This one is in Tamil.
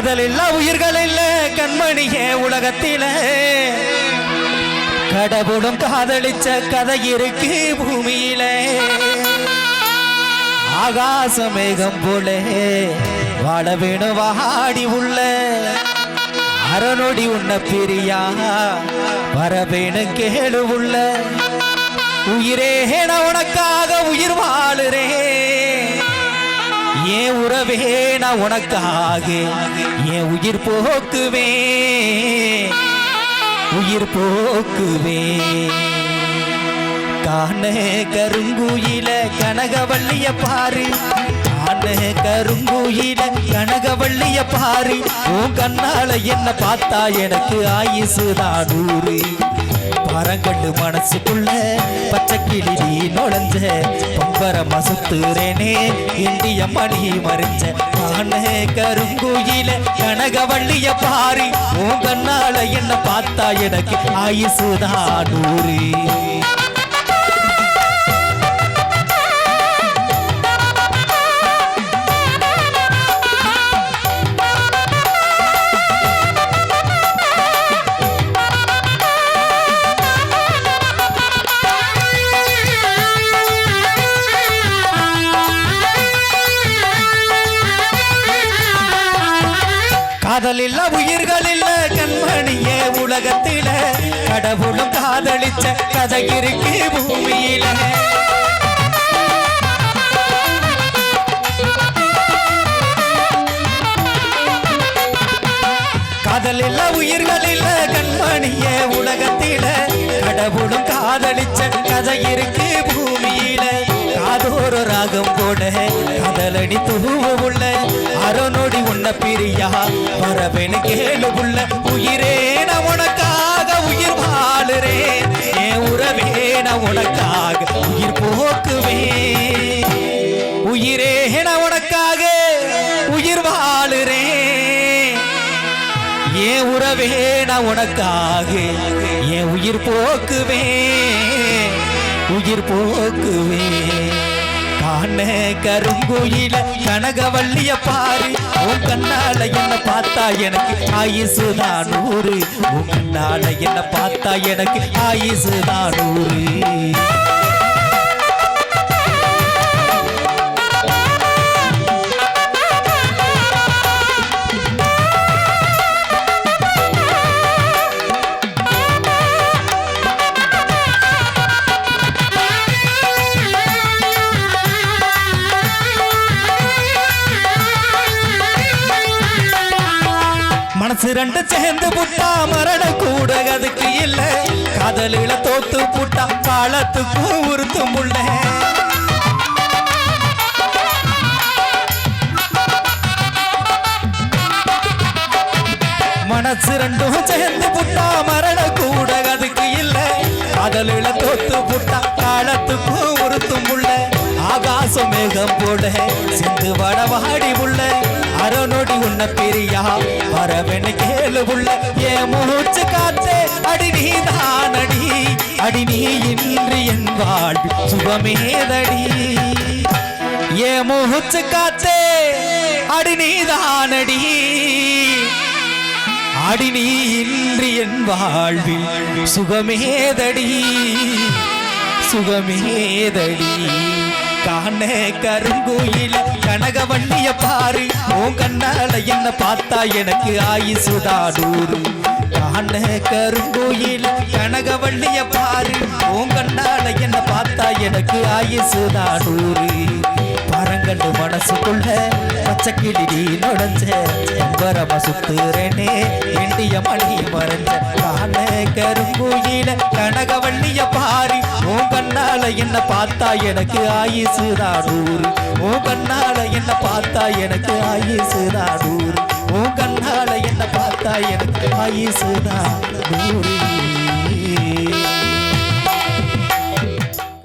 காதல் இல்ல உயிர்கள் இல்ல கண்மணியே உலகத்தில. கடவுளும் காதலிச்ச கதை இருக்கு பூமியில. ஆகாச மேகம் போல வாழ வேணும் வாடி உள்ள. அறநொடி உன்ன பிரியா வர வேணும் கேளு உள்ள. உயிரே நான் உனக்காக உயிர் வாழுறேன். ஏன் உறவே நான் உனக்காக. என் உயிர் போக்குவே உயிர் போக்குவே. காண கருங்குயில கனகவள்ளிய பாரு. காண கருங்குயில கனகவள்ளிய பாரு. உன் கண்ணால என்ன பார்த்தா எனக்கு ஆயுசு நானூறு பரங்கண்டு மனசுக்குள்ள பச்சை கிளி நீ நுழைஞ்ச பம்பரமா சுத்துறேனே இந்திய மணி மறைஞ்ச காண கருங்குயில கனகவள்ளிய பாரி உன் கண்ணால என்ன பார்த்தா எனக்கு ஆயுசுதான் நூறு. காதல் இல்ல உயிர்கள் இல்ல கண்மணியே உலகத்தில. கடவுளும் காதலிச்ச கதை இருக்கு பூமியில. காதல் இல்ல உயிர்கள் இல்ல கண்மணியே உலகத்தில. கடவுளும் காதலிச்ச கதை இருக்கு பூமியில. காதோர ராகம் போட கடலடி தூவ உள்ள அரணொடி உன்ன பிரியா வரவெனு கேளு உள்ள உயிரே நான் உனக்காக உயிர் வாழுறேன் என் உறவே நான் உனக்காக உயிர் போக்குவே. உயிரே நான் உனக்காக உயிர் வாழுறேன் என் உறவே நான் உனக்காக என் உயிர் போக்குவே. உயிர் போக்குவே. காண கருங்குயில கனகவள்ளிய பாரு. உன் கண்ணால என்ன பார்த்தா எனக்கு ஆயுசு தான் நூறு. உன் கண்ணால என்ன பார்த்தா எனக்கு ஆயுசு தான் நூறு. மனசு ரெண்டு சேர்ந்து புட்டா மரண கூட அதுக்கு இல்ல. காதலில தோத்து புட்டா காலத்துக்கு உறுத்தும் உள்ள மனசு ரெண்டும் சேர்ந்து புட்டா மரண கூட அதுக்கு இல்ல. காதலில தோத்து புட்டா காலத்துக்கு உறுத்தும் உள்ள ஆகாச மேகம் போட சிந்து வடவாடி உள்ள யாரோ அரணொடி உன்ன பிரியா. வரவென கேளு உள்ள ஏ மூச்சு காத்தே அடி நீ தானடி அடி நீ இன்று என் வாழ்வு சுகமேதடி. ஏ மூச்சு காத்தே அடி நீ தானடி அடி நீ இன்று என் வாழ்வில் சுகமேதடி. சுகமேதடி. காண கருங்குயில கனகவள்ளிய பாரு. உன் கண்ணால என்ன பார்த்தா எனக்கு ஆயுசுதாடூரு காண கருங்குயில கனகவள்ளிய பாரு. உன் கண்ணால என்ன பார்த்தா எனக்கு ஆயுசுதாடூரு பரங்கண்டு மனசுக்குள்ள பச்சை கிளி நுழைஞ்ச அம்பரம சுத்துறேனே இண்டிய மணி மறைஞ்ச. காண கருங்குயில கனகவள்ளிய பாரி. உன் என்ன பார்த்தா எனக்கு ஆயுசு தானூர் உன் கண்ணால என்ன பார்த்தா எனக்கு ஆயுசு தானூர் உன் கண்ணால என்ன பார்த்தா எனக்கு ஆயுசு தாடூர்